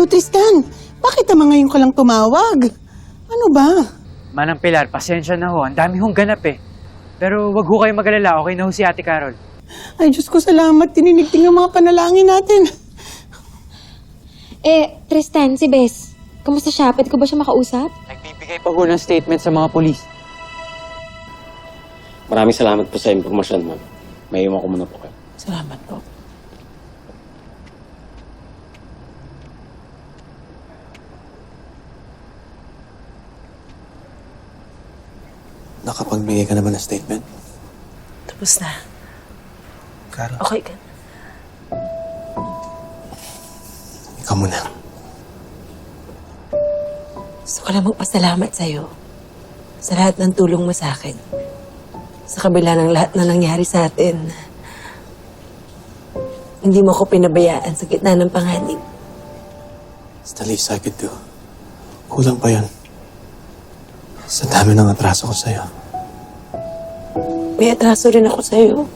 Hello, Tristan. Bakit naman ngayon ka lang tumawag? Ano ba? Manang Pilar, pasensya na ho. Ang dami hong ganap eh. Pero wag ho kayo mag-alala. Okay na ho si Ate Carol. Ay, Diyos ko, salamat. Tininigting ang mga panalangin natin. Eh, Tristan, si Bes. Kamusta siya? Pwede ko ba siya makausap? Nagbibigay pa ho ng statement sa mga polis. Maraming salamat po sa impormasyon, ma'am. May iwan ko muna po kayo. Salamat po. Nakapagbigay ka naman ng statement? Tapos na. Carol, Okay ka. ikaw muna. Gusto ko lang magpasalamat sa'yo sa lahat ng tulong mo sa akin. Sa kabila ng lahat na nangyari sa atin, hindi mo ako pinabayaan sa gitna ng panganib. It's the least I could do. Kulang pa yun. Sa dami ng atraso ko sa'yo. May atraso rin ako sa'yo.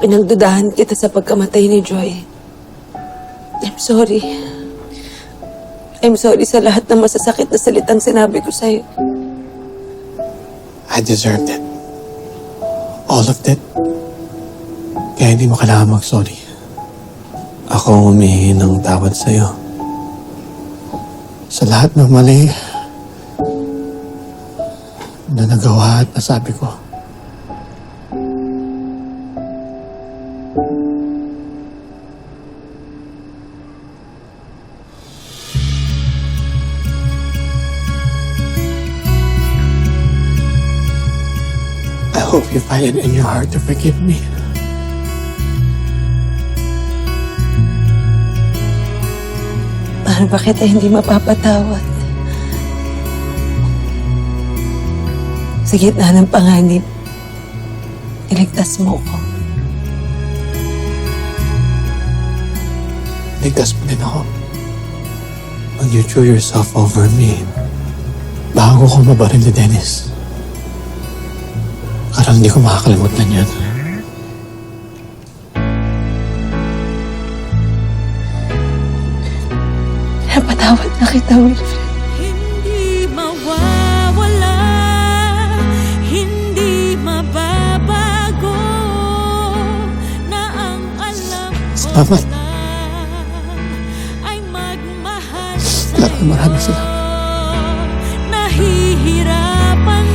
Pinagdudahan kita sa pagkamatay ni Joy. I'm sorry. I'm sorry sa lahat ng masasakit na salitang sinabi ko sa'yo. I deserved it. All of it. Kaya hindi mo kailangan mag-sorry. Ako ang humihingi ng tawad sa'yo. Sa lahat ng mali na nagawa at nasabi ko. I hope you find it in your heart to forgive me. Paano ba kita hindi mapapatawad? Sa gitna ng panganib, iligtas mo ko. Ligtas mo din ako. When you threw yourself over me, bago ko mabaril ni Dennis. Karang hindi ko makakalimutan yan. Napatawad na kita, Wilfred. Tama. Maraming maraming salamat. Nahihirapan